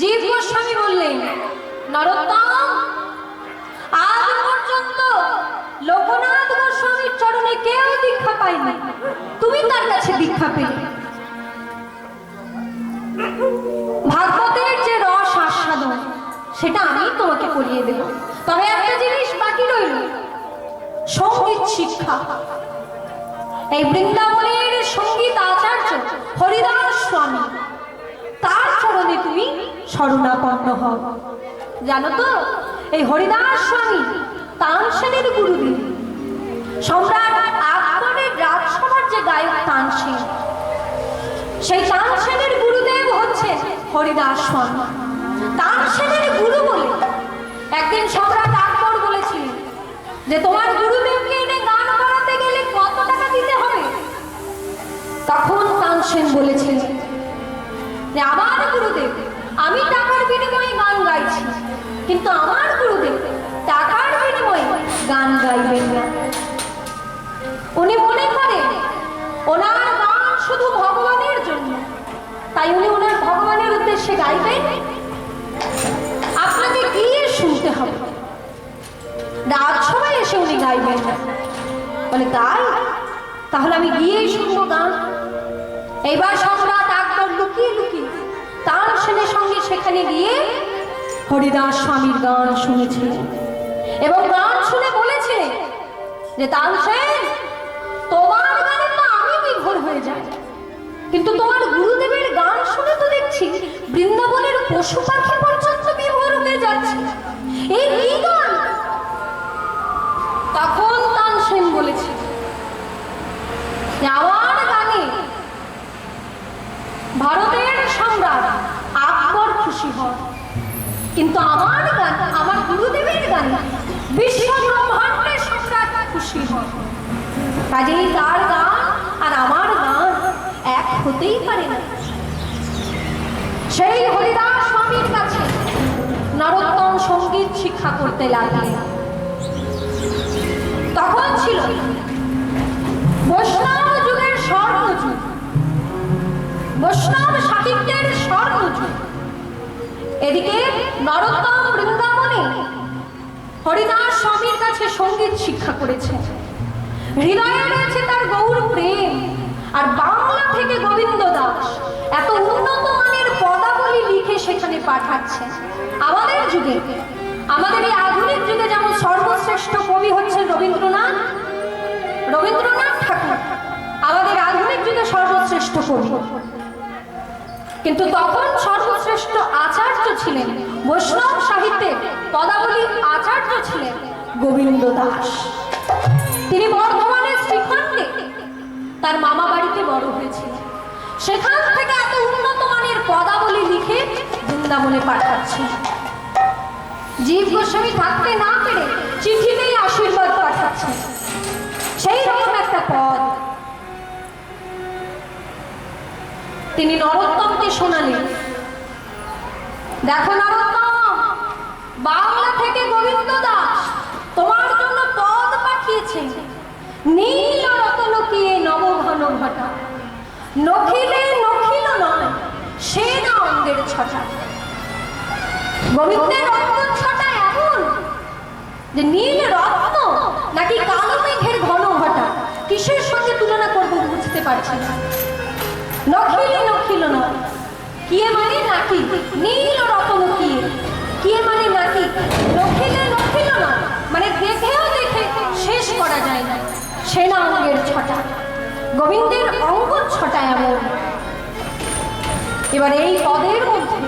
জীব গোস্বামী বললেন, নরোত্তম, আজ পর্যন্ত লোকনাথ গোস্বামীর চরণে কেউ দীক্ষা পায়নি। তুমি তার কাছে দীক্ষা পেলে। ভাগবতের যে রস আস্বাদন, সেটা আমি তোমাকে করিয়ে দেব। তবে একটা জিনিস বাকি রইল, সংগীত শিক্ষা। এই বৃন্দাবনের সংগীত আচার্য হরিদাস স্বামী, তার চরণে তুমি শরণাপন্ন হও। জানো তো, এই হরিদাস স্বামী তানসেনের গুরুদেব। সম্রাট আকবরের রাজসভার যে গায়ক তানসেন, সেই তানসেনের গুরুদেব হচ্ছে হরিদাস স্বামী। তানসেনের গুরু বলে একদিন সম্রাট আকবর বলেছিলেন যে, তোমার গুরুদেবকে কিন্তু আমার গুরুদেব টাকার বিনিময়ে গান গাইবেন না। উনি মনে করেন, ওনার গান শুধু ভগবানের জন্য। তাই উনি ওনার ভগবানের উদ্দেশ্যে গাইবেন। আপনাকে গিয়ে শুনতে হবে? রাজসভায় এসে উনি গাইবেন না। বলে, তাই? তাহলে আমি গিয়েই শুনব গান। এইবার সম্রাট আকবর লুকিয়ে লুকিয়ে তার সেনের সঙ্গে সেখানে গিয়ে হরিদাস স্বামীর গান শুনেছে। এবং গান শুনে বলেছে যে তানসেন তোমার গানে তো আমি বিভোর হয়ে যাই। কিন্তু তোমার গুরুদেবের গান শুনে তো দেখছি বৃন্দাবনের পশু পাখি পর্যন্ত বিভোর হয়ে যাচ্ছে। এই গান তখন তানসেন বলেছে যে আমার গানে ভারতের সম্রাট আকবর খুশি হন কিন্তু আমার গান আমার গুরুদেবের গানে বিশ্ব ব্রহ্মাণ্ডের সম্রাট খুশি হন কাজেই তার গান আর আমার গান এক হতেই পারে না। সেই হরিদাস স্বামীর কাছে নরোত্তম সংগীত শিক্ষা করতে লাগলেন। তখন ছিল বৈষ্ণব যুগের স্বর্ণযুগ। বৈষ্ণব সাহিত্যের স্বর্ণযুগ। এদিকে নরোত্তম বৃন্দাবনে হরিদাস স্বামীর কাছে সংগীত শিক্ষা করেছে হৃদয়ে রয়েছে তার গৌর প্রেম। আর বাংলা থেকে গোবিন্দ দাস এত উন্নত মানের পদাবলী লিখে সেখানে পাঠাচ্ছে আমাদের যুগে, আমাদের এই আধুনিক যুগে যেমন সর্বশ্রেষ্ঠ কবি হচ্ছে রবীন্দ্রনাথ রবীন্দ্রনাথ ঠাকুর আমাদের আধুনিক যুগে সর্বশ্রেষ্ঠ কবি। কিন্তু তখন সর্বশ্রেষ্ঠ আচার্য ছিলেন বৈষ্ণব সাহিত্যের পদাবলী আচার্য ছিলেন গোবিন্দ দাস। তিনি শ্রীখণ্ডে তার মামা বাড়িতে বড় হয়েছিলেন সেখান থেকে এত উন্নত মানের পদাবলী লিখে বৃন্দাবনে পাঠাচ্ছেন জীব গোস্বামী থাকতে না পেরে চিঠিতেই আশীর্বাদ পাঠাচ্ছেন সেই রকম একটা পদ। তিনি নরোত্তমকে শোনালেন, দেখো নরোত্তম, বাংলা থেকে গোবিন্দ দাস তোমার জন্য পদ পাঠিয়েছে নীল রতনকিয়ে নবঘন ঘটা। নখিলে নখিল নয়, সে না অঙ্গের ছটা। গোবিন্দের অঙ্গের ছটা এমন যে নীল রত্ন নাকি কালো মেঘের ঘন ঘটা। কিসের সঙ্গে তুলনা করব বুঝতে পারছি না। নখিলে নখিল নয়, কিয়ে মানে নাকি নীল রতন কিয়ে? কিয়ে মানে নাকি নখিলে নখিল নয় মানে দেখেও দেখে শেষ করা যায় না। সেনা অঙ্গের ছটা। গোবিন্দের অঙ্গ ছটা এমন এবার এই পদের মধ্যে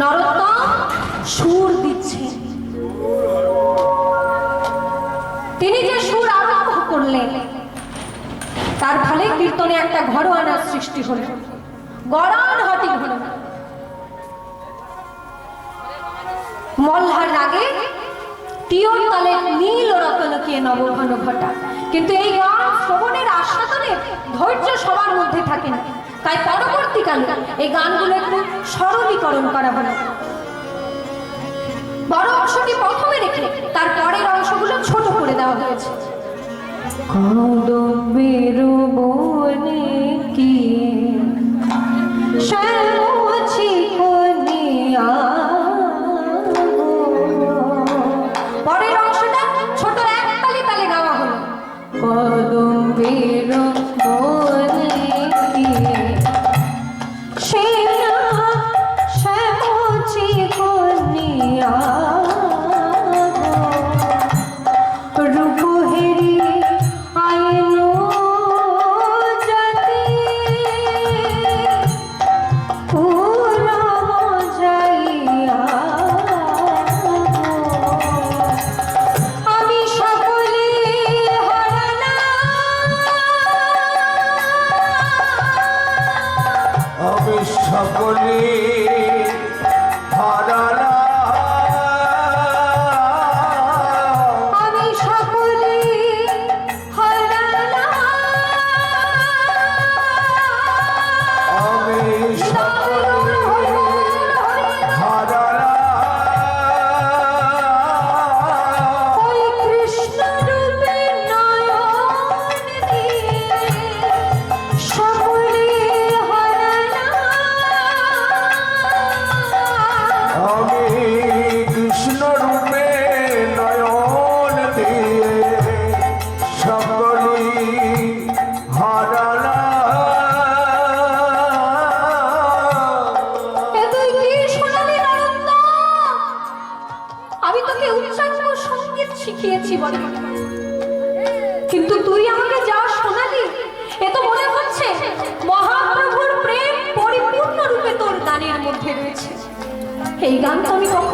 নরোত্তম সুর দিচ্ছে তিনি যে সুর আরম্ভ করলেন, তার ফলে কীর্তনে একটা ঘরোয়ানার সৃষ্টি হল। গড়ান হাতি ঘন মল্লার রাগে টিয়র তালে নীল রতনকে নবঘন ঘটা। কিন্তু এই গান শ্রবণের আস্বাদনে ধৈর্য সবার মধ্যে থাকে না। তাই পরবর্তীকালে এই গানগুলো একটু সরলীকরণ করা হলো। বড় অংশটি প্রথমে রেখে তার পরের অংশগুলো ছোট করে দেওয়া হয়েছে। কদমের বনে ってとみこ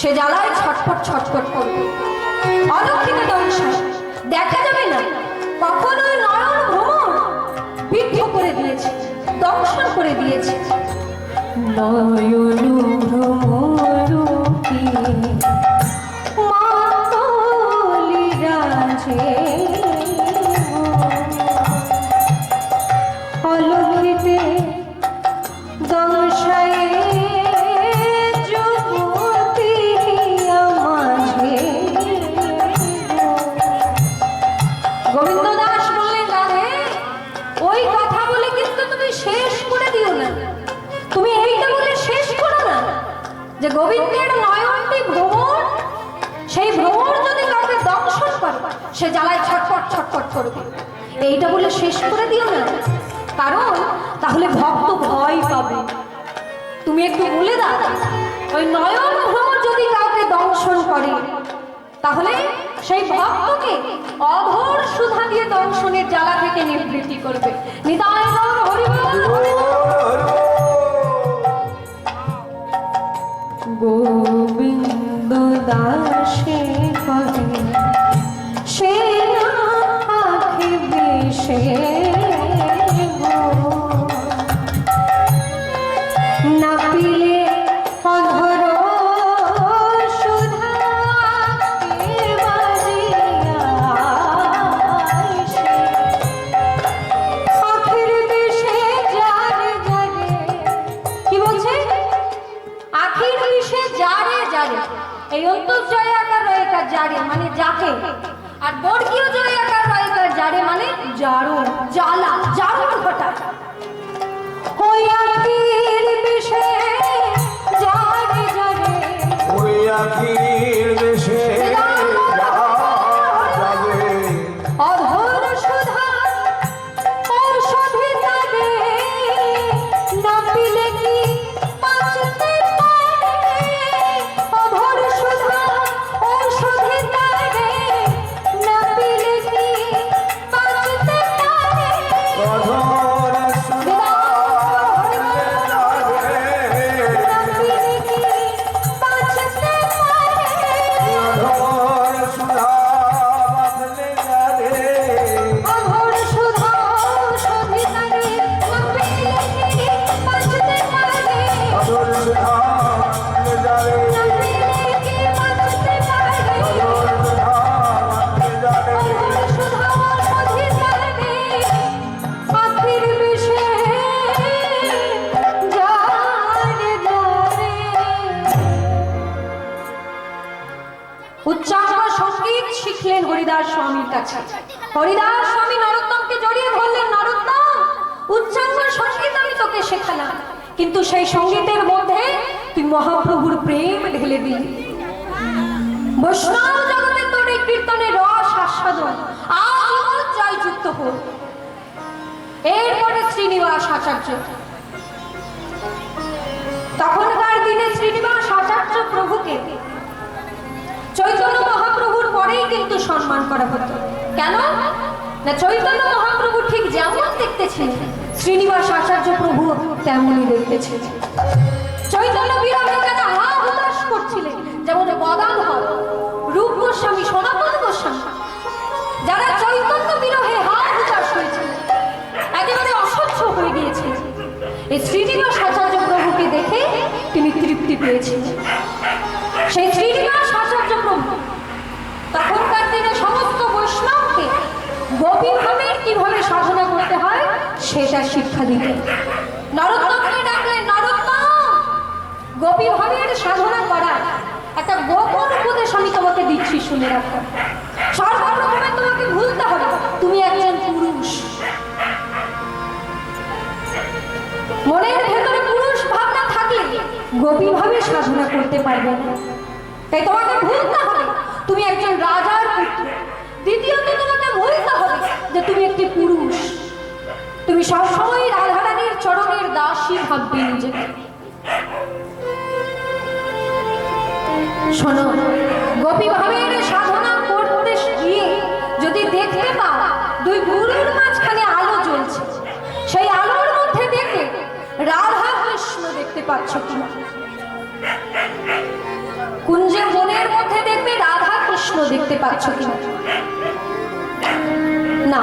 সে জ্বালায় ছটফট ছটফট করবে। অলক্ষিত দংশন, দেখা যাবে না। কখনো নয়ন ভ্রমণ বিদ্ধ করে দিয়েছে, দংশন করে দিয়েছে। নয়ন ভ্রমণ মাতলি রাজে ছটপট করে এইটা বলে শেষ করে দিও না। কারণ তাহলে ভক্ত ভয় পাবে। তুমি একটু বলে দাও, ওই নয়ন ভ্রমণ যদি কাউকে দংশন করে, তাহলে সেই ভক্তকে অধর সুধা দিয়ে দংশনের জ্বালা থেকে নিবৃত্তি করবে। নিতাই গোবিন্দ দাসে সে জারু জ্বালা জারু ঘটা। হইয়া তীর বিষে জানে জানে। হইয়া হরিদাস স্বামী নরোত্তমকে জড়িয়ে বললেন নরোত্তম। উচ্চাঙ্গ সংগীত আমি তোকে শেখালাম। কিন্তু সেই সঙ্গীতের মধ্যে তুই মহাপ্রভুর প্রেম ঢেলে দিলি। বৈষ্ণব জগতে তোর এই কীর্তনের রস আস্বাদন জয়যুক্ত হোক। এরপরে শ্রীনিবাস আচার্য। তখনকার দিনে শ্রীনিবাস আচার্য প্রভুকে চৈতন্য মহাপ্রভুর পরেই কিন্তু সম্মান করা হতো। কেন? না চৈতন্য মহাপ্রভু ঠিক যেমন দেখতে ছিলেন শ্রীনিবাস আচার্য প্রভু তেমনই দেখতে ছিলেন চৈতন্য হা করছিলেন, যেমন বদান হয় রূপ গোস্বামী, সনাতন গোস্বামী। যারা চৈতন্য বিরহে হা হুতাশ হয়েছিলেন একেবারে অসহ্য হয়ে গিয়েছিলেন এই শ্রীনিবাস আচার্য প্রভুকে দেখে তিনি তৃপ্তি পেয়েছিলেন সেই শ্রীনিবাস আচার্য প্রভু তখনকার দিনে সমস্ত বৈষ্ণবকে গোপীভাবের কীভাবে সাধনা করতে হয়, সেটা শিক্ষা দিতেন নরোত্তমকে ডাকলেন নরোত্তম! গোপীভাবের সাধনা করার একটা গোপন উপদেশ আমি তোমাকে দিচ্ছি, শুনে রাখো। সর্বপ্রথমে তোমাকে ভুলতে হবে, তুমি একজন পুরুষ। মনের ভেতরে পুরুষ ভাবনা থাকলে গভীরভাবে সাধনা করতে পারবে না। তাই তোমাকে ভুলতে হবে, তুমি একজন রাজার পুত্র। দ্বিতীয়ত তোমাকে ভুলতে হবে যে তুমি একটি পুরুষ। তুমি সবসময় রাধারানীর চরণের দাসী ভাববে নিজেকে। শোনো, গোপীভাবের সাধনা করতে গিয়ে যদি দেখতে পাও দুই গুরুর মাঝখানে আলো জ্বলছে, সেই আলোর মধ্যে দেখে রাধা কৃষ্ণ দেখতে পাচ্ছ কিনা? কুঞ্জের মনের মধ্যে দেখবে রাধা কৃষ্ণ দেখতে পাচ্ছ কিনা? না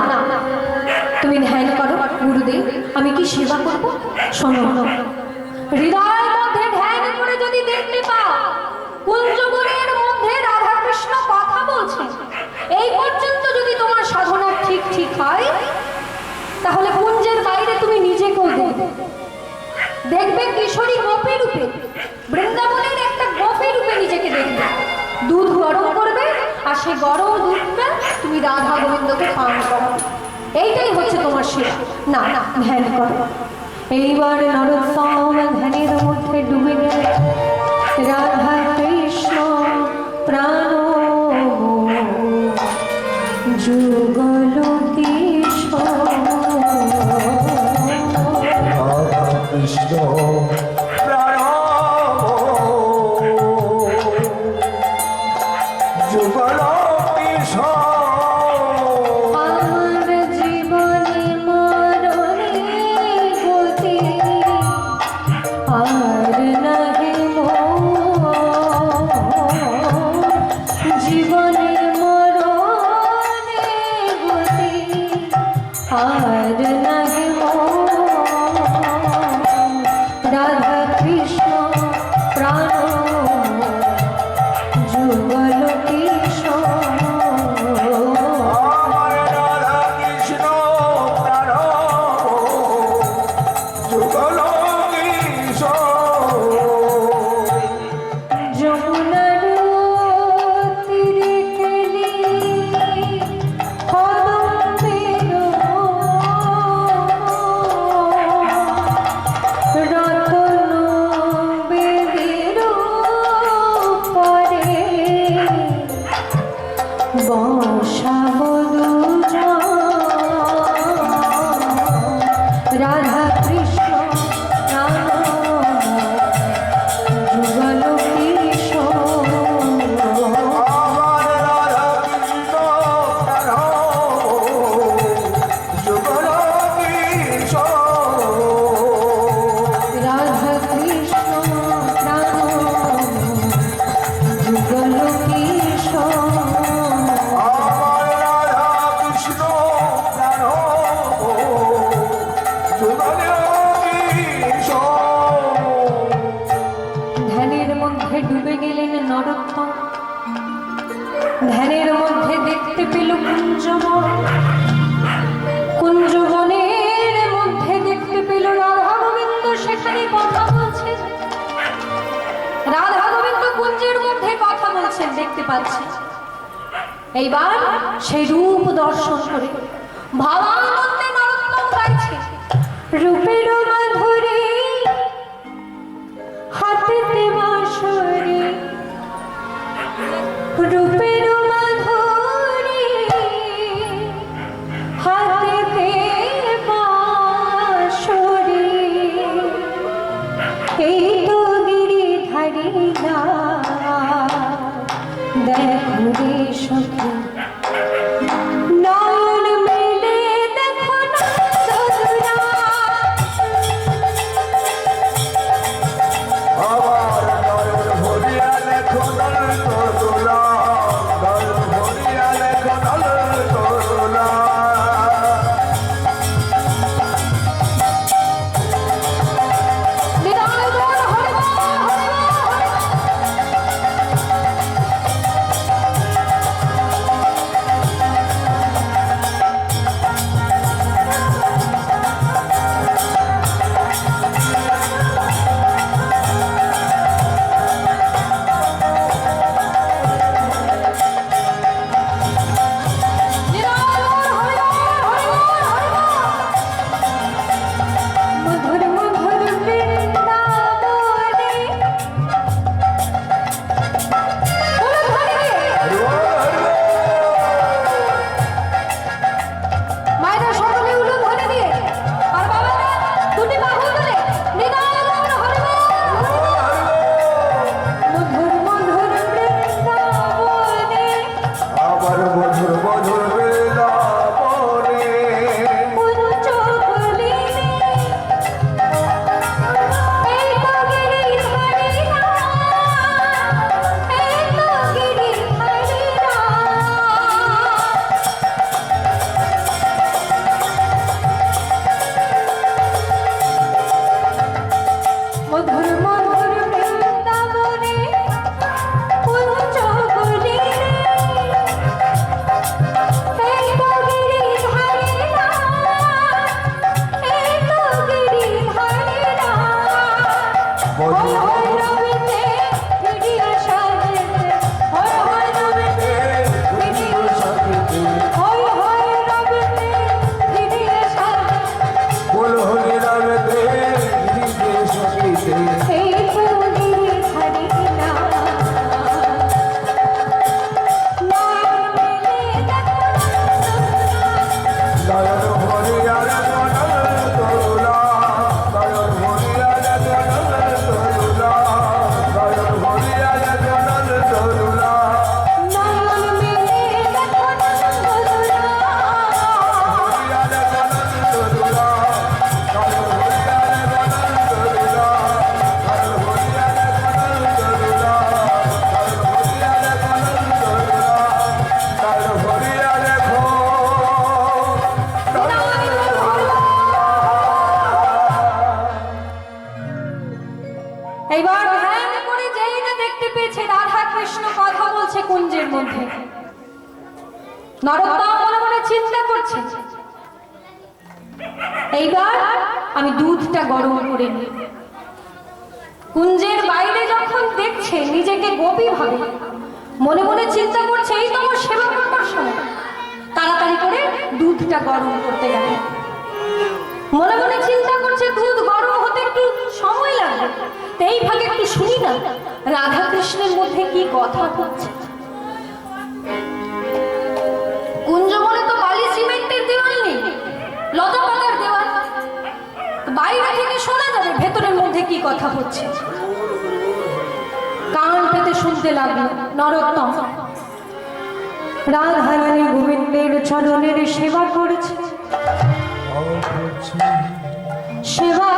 তুমি ধ্যান করো, গুরুদেব। আমি কি সেবা করব? শোনো হৃদয়ের মধ্যে ধ্যান করে যদি দেখতে পাও, কুঞ্জবনের মধ্যে রাধা কৃষ্ণ কথা বলছে, এই পর্যন্ত যদি তোমার সাধনা ঠিক ঠিক হয়, তাহলে কুঞ্জের বাইরে তুমি নিজেকেও দেখবে। দেখবে কিশোরী গোপী রূপে, বৃন্দাবনের একটা গোপী রূপে নিজেকে দেখবে। দুধ গরম করবে, আর সেই গরম দুধটা তুমি রাধা গোবিন্দকে পান করো। এইটাই হচ্ছে তোমার সেবা। না না, ধ্যান করো। এইবার নরোত্তম ধ্যানের মধ্যে ডুবে গেল। রাধা কৃষ্ণ প্রাণ যুগল প্রাণ কথা বলছে। কুঞ্জবনে তো বালি সিমেন্টের দেওয়াল নেই লতা পাতার দেওয়াল। বাইরে থেকে শোনা যাবে ভেতরের মধ্যে কি কথা হচ্ছে কান পেতে শুনতে লাগল নরোত্তম। রাধারানী গোবিন্দের চরণের সেবা করেছে। সেবা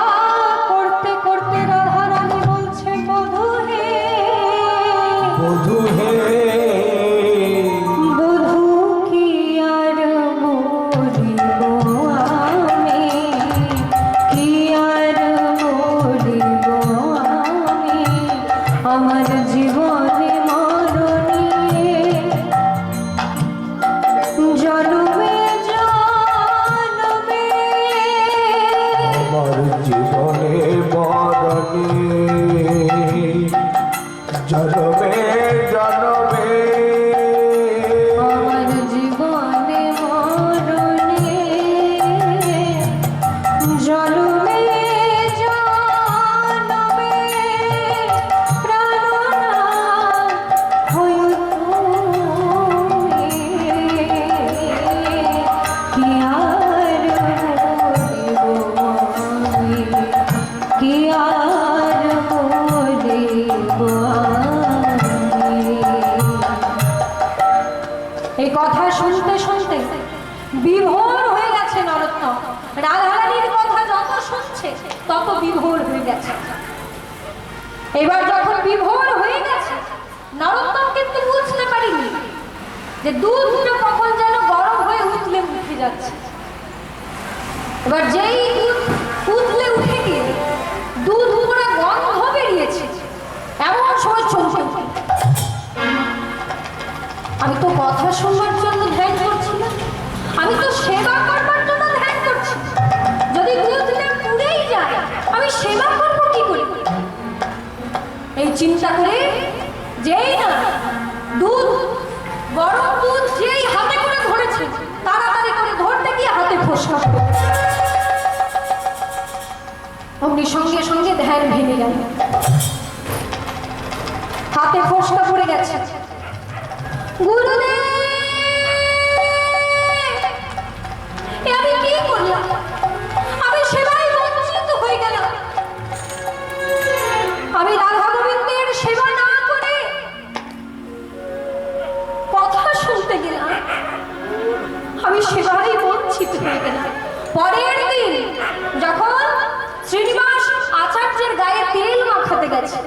এবার যেই উঠলে উঠে গিয়ে দুধ পুরো গন্ধ বেরিয়েছে, এমন সময় উঠে। আমি তো কথা শুনবার জন্য ধ্যান করছি না। আমি তো সেবা করবার জন্য ধ্যান করছি। যদি পুড়েই যায়, আমি সেবা করব কি করে? এই চিন্তা করে যেই না দুধ গরম দুধ যেই হাতে করে ধরেছে তাড়াতাড়ি করে ফসকা পড়ে। অমনি সঙ্গে সঙ্গে ধ্যান ভেঙে গেল। হাতে ফসকা পড়ে গেছে। আমি কি করলাম? আমি সেবাই বঞ্চিত গেলাম। আমি রাধা গোবিন্দের সেবা না করে কথা শুনতে গেলাম। আমি সেভাবেই বঞ্চিত হয়ে গেলাম। পরের দিন যখন শ্রীনিবাস আচার্যের গায়ে তেল মাখাতে গেছে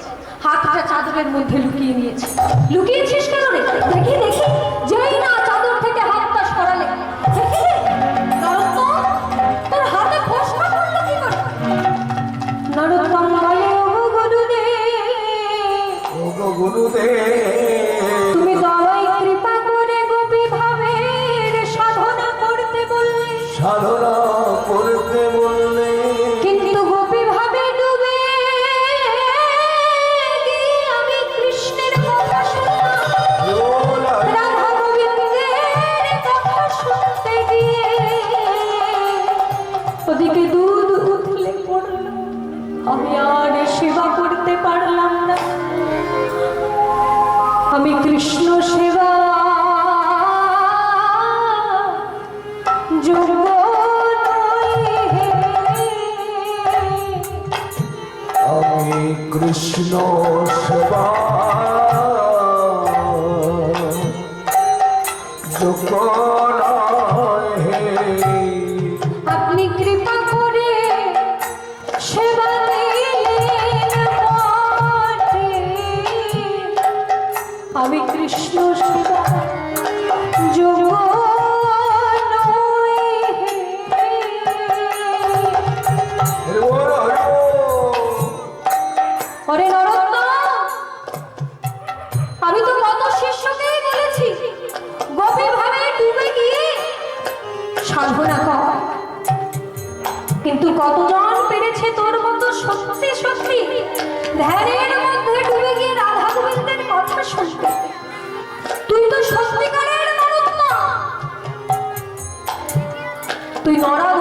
হাতটা চাদরের মধ্যে লুকিয়ে নিয়েছে। লুকিয়েছিস কেন রে? দেখি দেখি। যেই না চাদর থেকে হাতটা সরালে দেখি নরোত্তম তোর হাতে ফসকা পড়ল কি করে? নরোত্তম বলে ও গুরুদেব। ও গুরুদেব। সাধনা কৃষ্ণ কিন্তু কতজন পেরেছে তোর মতো সত্যি সত্যি? ধ্যানের মধ্যে ডুবে গিয়ে রাধা গোবিন্দের কথা শুনতে তুই তো সত্যিকারের নরোত্তম তুই নরাধম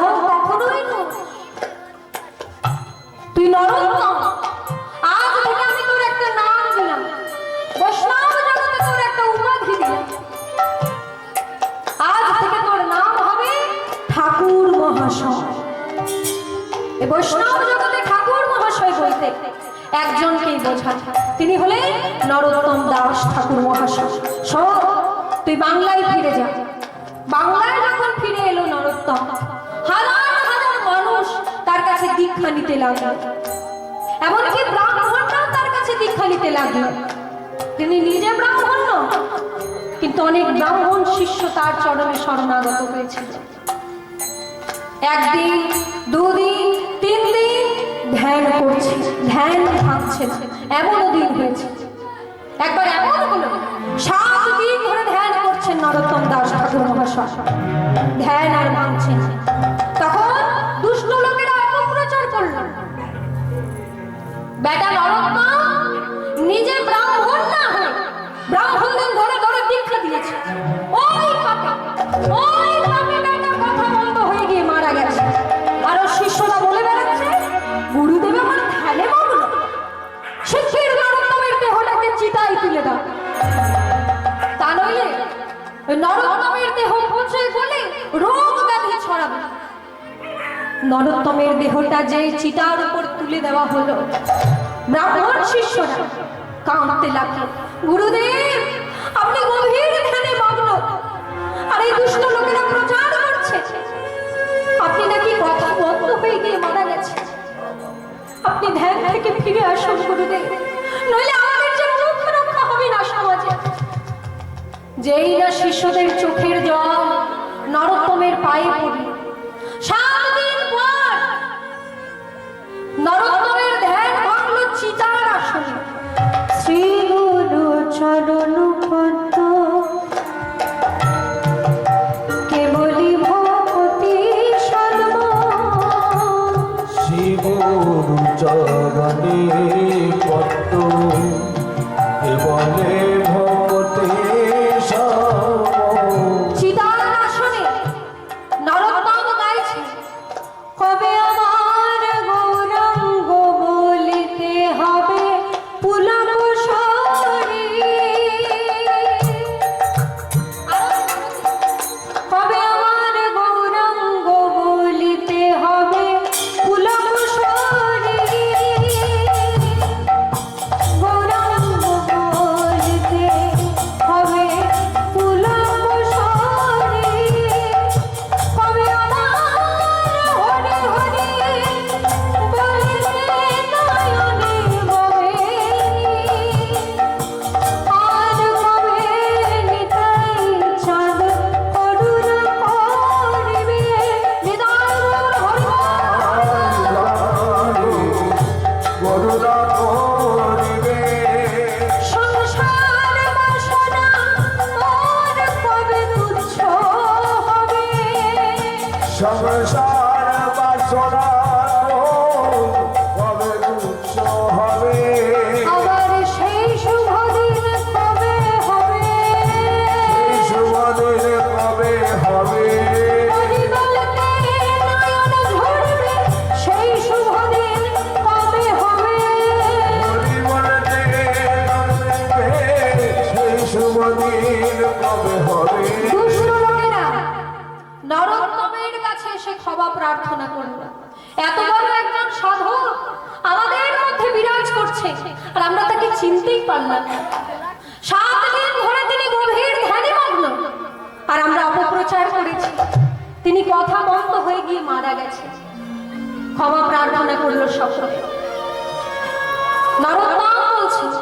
বৈষ্ণব জগতে ঠাকুর মহাশয় বলতে একজনকেই বোঝান। তিনি হলেন নরোত্তম দাস ঠাকুর মহাশয়। শোন তুই বাংলায় ফিরে যা। বাংলায় যখন ফিরে এলো নরোত্তম হাজার হাজার মানুষ তার কাছে দীক্ষা নিতে লাগল। এমনকি ব্রাহ্মণরাও তার কাছে দীক্ষা নিতে লাগল। তিনি নিজে ব্রাহ্মণ নন, কিন্তু অনেক ব্রাহ্মণ শিষ্য তার চরণে শরণাগত হয়েছিল। একদিন দুদিন ধ্যান করছে, ধ্যান ভাঙছে না এমনও দিন হয়েছে। একবার এমন হলো, সাত দিন ধরে ধ্যান করছেন নরোত্তম দাস ঠাকুর মহাশয়। ধ্যান আর ভাঙছেন তখন দুষ্ট লোকেরা অপপ্রচার করল। বেটা নরোত্তম নিজে ব্রাহ্মণ না হয়ে ব্রাহ্মণদের ধরে ধরে দীক্ষা দিয়েছে। ওই পাপে তুলে দাও। তা নইলে নরোত্তমের দেহ পচে গলে রোগ ব্যাধি ছড়াবে। নরোত্তমের দেহটা যে চিতার উপর তুলে দেওয়া হলো, ব্রাহ্মণ শিষ্যরা কাঁদতে লাগল, গুরুদেব, আপনি গভীর ধ্যানে মগ্ন। আর এই দুষ্ট লোকেরা প্রচার করছে। আপনি নাকি কথা বন্ধ হয়ে গিয়ে মারা গেছে আপনি ধ্যান থেকে ফিরে আসুন, গুরুদেব। যেই না শিষ্যদের চোখের জল নরোত্তমের পায়ে পড়ি। সাত নরোত্তমের ধ্যান ভাঙল চিতার আসনে। শ্রী চলো সংসার চিনতেই পারলাম সাত দিন ধরে তিনি গভীর ধ্যানে মগ্ন। আর আমরা অপপ্রচার করেছি। তিনি কথা বন্ধ হয়ে গিয়ে মারা গেছে। ক্ষমা প্রার্থনা করল সকলে। নরোত্তম বলছে।